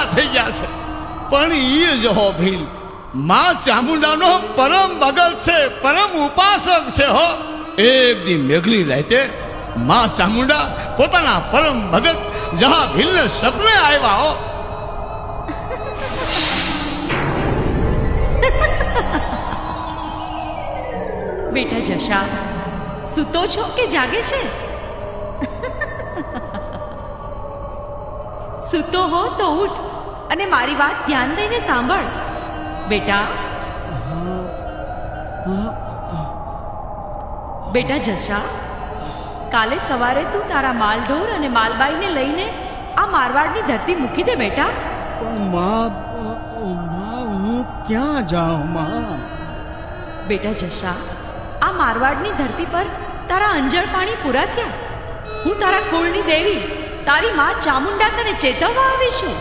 પૂરા થઈ ગયા છે. પણ એ જ હો ભીલ. માં ચામુંડાનો પરમ ભગત છે, પરમ ઉપાસક છે હો. એક દી મેઘલી રાતે માં ચામુંડા પોતાના પરમ ભગત જહા ભીલને સપને આવ્યા હો. બેટા જશા, સૂતો છો કે જાગે છે? સૂતો હો તો ઉઠ. અને મારી વાત ધ્યાન દઈને સાંભળ. બેટા. બેટા જશા કાલે સવારે તું તારા માલઢોર અને માલબાઈને લઈને આ મારવાડની ધરતી મૂકી દે બેટા. પણ માં માં હું ક્યાં જાઉં માં? બેટા જશા આ મારવાડની ધરતી પર તારા અંજળ પાણી પૂરા થયા. હું તારા કુળની દેવી તારી માં ચામુંડા તને ચેતવવા આવી છું